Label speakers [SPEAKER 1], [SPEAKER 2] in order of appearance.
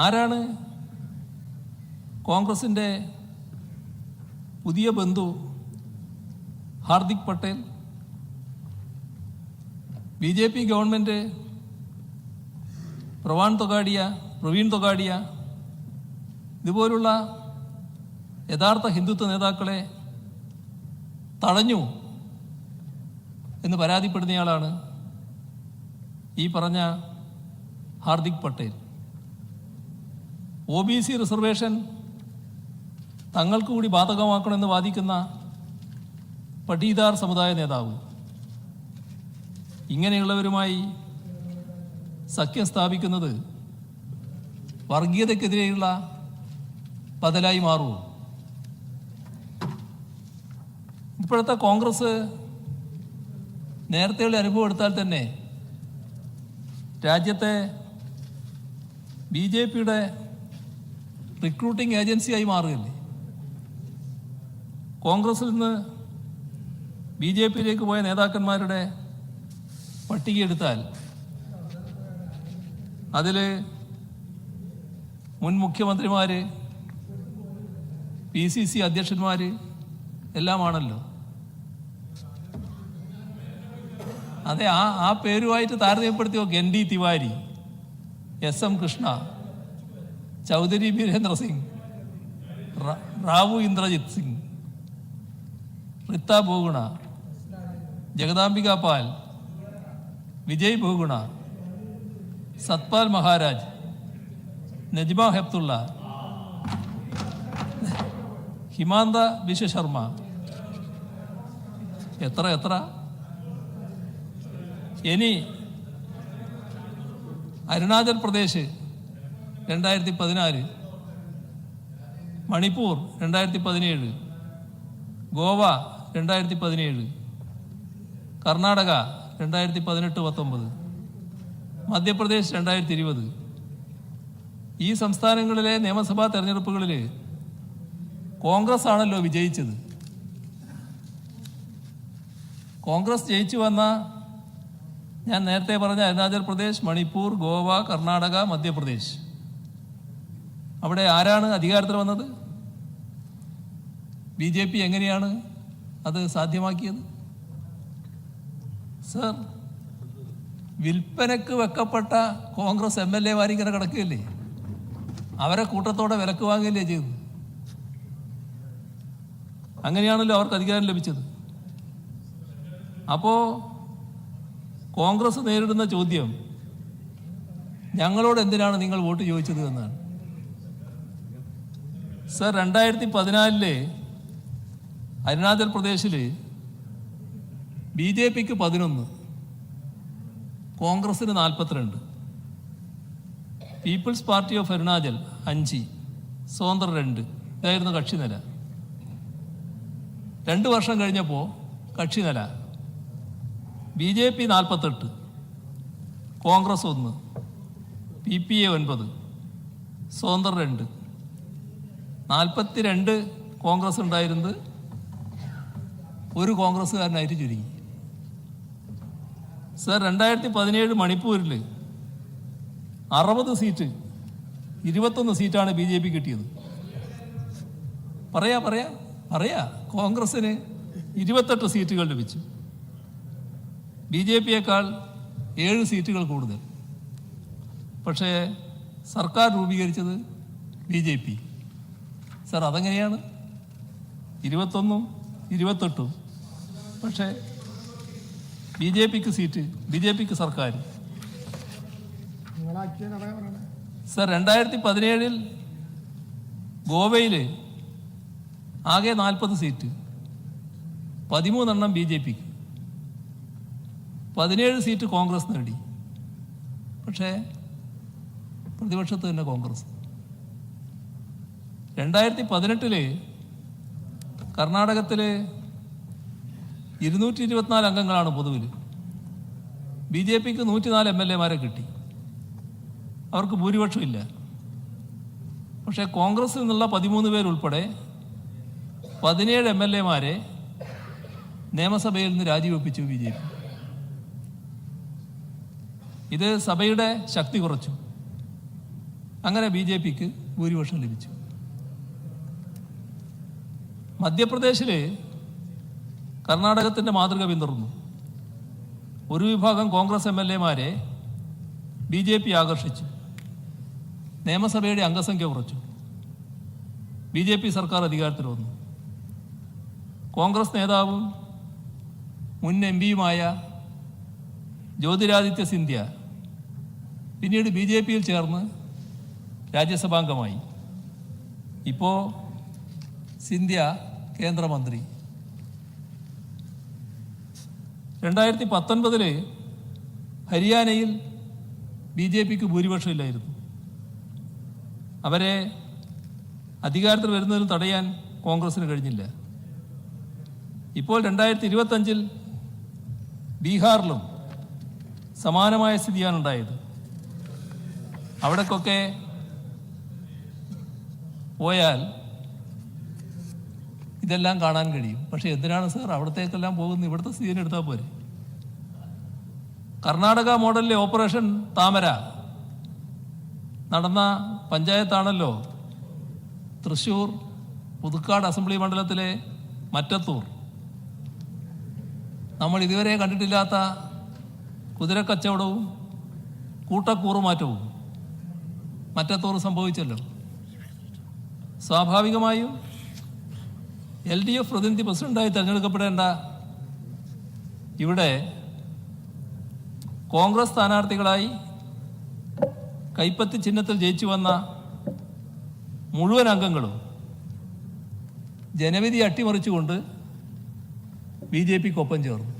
[SPEAKER 1] ആരാണ്? കോൺഗ്രസിന്റെ പുതിയ ബന്ധു Hardik Patel. B J P government Pravin Togadia Pravin Togadia ഇതുപോലുള്ള യഥാർത്ഥ ഹിന്ദുത്വ നേതാക്കളെ തടഞ്ഞു എന്ന് പരാതിപ്പെടുന്നയാളാണ് ഈ പറഞ്ഞ Hardik Patel. O B C reservation തങ്ങൾക്ക് കൂടി ബാധകമാക്കണമെന്ന് വാദിക്കുന്ന പട്ടീദാർ സമുദായ നേതാവ്. ഇങ്ങനെയുള്ളവരുമായി സഖ്യം സ്ഥാപിക്കുന്നത് വർഗീയതയ്ക്കെതിരെയുള്ള ബദലായി മാറുമോ? ഇപ്പോഴത്തെ കോൺഗ്രസ് നേരത്തെയുള്ള അനുഭവം എടുത്താൽ തന്നെ രാജ്യത്തെ ബി ജെ പിയുടെ റിക്രൂട്ടിംഗ് ഏജൻസിയായി മാറുകയല്ലേ? കോൺഗ്രസിൽ നിന്ന് ബി ജെ പിയിലേക്ക് പോയ നേതാക്കന്മാരുടെ പട്ടികയെടുത്താൽ അതിൽ മുൻ മുഖ്യമന്ത്രിമാർ പി സി സി അധ്യക്ഷന്മാർ എല്ലാമാണല്ലോ. അതെ ആ ആ പേരുമായിട്ട് താരതമ്യപ്പെടുത്തി നോക്കി. N D Tiwari S M Krishna Chaudhary Birendra Singh Rao Inderjit Singh Rita Bahuguna Jagdambika Pal Vijay Bahuguna Satpal Maharaj Najma Heptulla Himanta വിശ്വശർമ്മ. എത്ര എത്ര? ഇനി അരുണാചൽ പ്രദേശ് രണ്ടായിരത്തി പതിനാല് മണിപ്പൂർ രണ്ടായിരത്തി പതിനേഴ് ഗോവ രണ്ടായിരത്തി പതിനേഴ് കർണാടക രണ്ടായിരത്തി പതിനെട്ട് പത്തൊമ്പത്. മധ്യപ്രദേശ് രണ്ടായിരത്തി ഇരുപത് ഈ സംസ്ഥാനങ്ങളിലെ നിയമസഭാ തെരഞ്ഞെടുപ്പുകളിൽ കോൺഗ്രസ് ആണല്ലോ വിജയിച്ചത്. കോൺഗ്രസ് ജയിച്ചു വന്ന ഞാൻ നേരത്തെ പറഞ്ഞ അരുണാചൽ പ്രദേശ് മണിപ്പൂർ ഗോവ കർണാടക മധ്യപ്രദേശ്. അവിടെ ആരാണ് അധികാരത്തിൽ വന്നത്? ബി ജെ പി എങ്ങനെയാണ് അത് സാധ്യമാക്കിയത്? സർ വിൽപ്പനക്ക് വെക്കപ്പെട്ട കോൺഗ്രസ് എം എൽ എമാർ ഇങ്ങനെ കിടക്കുകയല്ലേ? അവരെ കൂട്ടത്തോടെ വിലക്ക് വാങ്ങുകയല്ലേ ചെയ്തത്? അങ്ങനെയാണല്ലോ അവർക്ക് അധികാരം ലഭിച്ചത്. അപ്പോൾ കോൺഗ്രസ് നേരിടുന്ന ചോദ്യം ഞങ്ങളോട് എന്തിനാണ് നിങ്ങൾ വോട്ട് ചോദിച്ചത് എന്നാണ്. സർ രണ്ടായിരത്തി പതിനാലിൽ അരുണാചൽ പ്രദേശിൽ ബി ജെ പിക്ക് പതിനൊന്ന് കോൺഗ്രസിന് നാൽപ്പത്തിരണ്ട് പീപ്പിൾസ് പാർട്ടി ഓഫ് അരുണാചൽ അഞ്ച് സ്വതന്ത്ര രണ്ട്. ഇതായിരുന്നു കക്ഷി നില. രണ്ട് വർഷം കഴിഞ്ഞപ്പോൾ കക്ഷി നില. ബി ജെ പി നാൽപ്പത്തെട്ട് കോൺഗ്രസ് ഒന്ന് പി പി എ ഒൻപത് സ്വതന്ത്ര രണ്ട്. നാൽപ്പത്തി രണ്ട് കോൺഗ്രസ് ഉണ്ടായിരുന്നത് ഒരു കോൺഗ്രസ്സുകാരനായിട്ട് ചുരുങ്ങി. സർ രണ്ടായിരത്തി പതിനേഴ് മണിപ്പൂരിൽ അറുപത് സീറ്റ് ഇരുപത്തൊന്ന് സീറ്റാണ് ബി ജെ പി കിട്ടിയത്. പറയാ പറയാ പറയാ. കോൺഗ്രസ്സിന് ഇരുപത്തെട്ട് സീറ്റുകൾ ലഭിച്ചു. ബി ജെ പിയേക്കാൾ ഏഴ് സീറ്റുകൾ കൂടുതൽ. പക്ഷേ സർക്കാർ രൂപീകരിച്ചത് ബി ജെ പി. സർ അതെങ്ങനെയാണ്? ഇരുപത്തൊന്നും ഇരുപത്തെട്ടും. പക്ഷേ ബി ജെ പിക്ക് സീറ്റ് ബി ജെ പിക്ക് സർക്കാർ. സർ രണ്ടായിരത്തി പതിനേഴിൽ ഗോവയിൽ ആകെ നാൽപ്പത് സീറ്റ്. പതിമൂന്നെണ്ണം ബി ജെ പിക്ക്. പതിനേഴ് സീറ്റ് കോൺഗ്രസ് നേടി. പക്ഷേ പ്രതിപക്ഷത്ത് തന്നെ കോൺഗ്രസ്. രണ്ടായിരത്തി പതിനെട്ടിൽ കർണാടകത്തിലെ ഇരുന്നൂറ്റി ഇരുപത്തിനാല് അംഗങ്ങളാണ് പൊതുവിൽ ബി ജെ പിക്ക് നൂറ്റിനാല് എം എൽ എമാരെ കിട്ടി. അവർക്ക് ഭൂരിപക്ഷമില്ല. പക്ഷേ കോൺഗ്രസിൽ നിന്നുള്ള പതിമൂന്ന് പേരുൾപ്പെടെ പതിനേഴ് എം എൽ എമാരെ നിയമസഭയിൽ നിന്ന് രാജിവെപ്പിച്ചു ബി ജെ പി ഇത് സഭയുടെ ശക്തി കുറച്ചു. അങ്ങനെ ബി ജെ പിക്ക് ഭൂരിപക്ഷം ലഭിച്ചു. മധ്യപ്രദേശിൽ കർണാടകത്തിന്റെ മാതൃക പിന്തുടർന്നു. ഒരു വിഭാഗം കോൺഗ്രസ് എം എൽ എമാരെ ബി ജെ പി ആകർഷിച്ചു. നിയമസഭയുടെ അംഗസംഖ്യ കുറച്ചു. ബി ജെ പി സർക്കാർ അധികാരത്തിൽ വന്നു. കോൺഗ്രസ് നേതാവും മുൻ എം പിയുമായ ജ്യോതിരാദിത്യ സിന്ധ്യ പിന്നീട് ബി ജെ പിയിൽ ചേർന്ന് രാജ്യസഭാംഗമായി. ഇപ്പോൾ സിന്ധ്യ കേന്ദ്രമന്ത്രി. രണ്ടായിരത്തി പത്തൊൻപതിൽ ഹരിയാനയിൽ ബി ജെ പിക്ക് ഭൂരിപക്ഷമില്ലായിരുന്നു. അവരെ അധികാരത്തിൽ വരുന്നതിന് തടയാൻ കോൺഗ്രസിന് കഴിഞ്ഞില്ല. ഇപ്പോൾ രണ്ടായിരത്തി ഇരുപത്തഞ്ചിൽ ബീഹാറിലും സമാനമായ സ്ഥിതിയാണ് ഉണ്ടായത്. അവിടേക്കൊക്കെ പോയാൽ ഇതെല്ലാം കാണാൻ കഴിയും. പക്ഷെ എന്തിനാണ് സാർ അവിടത്തേക്കെല്ലാം പോകുന്നത്? ഇവിടുത്തെ സീൻ എടുത്താൽ പോരെ. കർണാടക മോഡലിലെ ഓപ്പറേഷൻ താമര. നടന്ന പഞ്ചായത്താണല്ലോ. തൃശൂർ പുതുക്കാട് അസംബ്ലി മണ്ഡലത്തിലെ മറ്റത്തൂർ. നമ്മൾ ഇതുവരെ കണ്ടിട്ടില്ലാത്ത കുതിരക്കച്ചവടവും കൂട്ടക്കൂറുമാറ്റവും മറ്റത്തൂർ സംഭവിച്ചല്ലോ. സ്വാഭാവികമായും എൽ ഡി എഫ് പ്രതിനിധി പ്രസിഡന്റായി തിരഞ്ഞെടുക്കപ്പെടേണ്ട ഇവിടെ കോൺഗ്രസ് സ്ഥാനാർത്ഥികളായി കൈപ്പത്തി ചിഹ്നത്തിൽ ജയിച്ചു വന്ന മുഴുവൻ അംഗങ്ങളും ജനവിധി അട്ടിമറിച്ചുകൊണ്ട് ബി ജെ പിക്കൊപ്പം ചേർന്നു.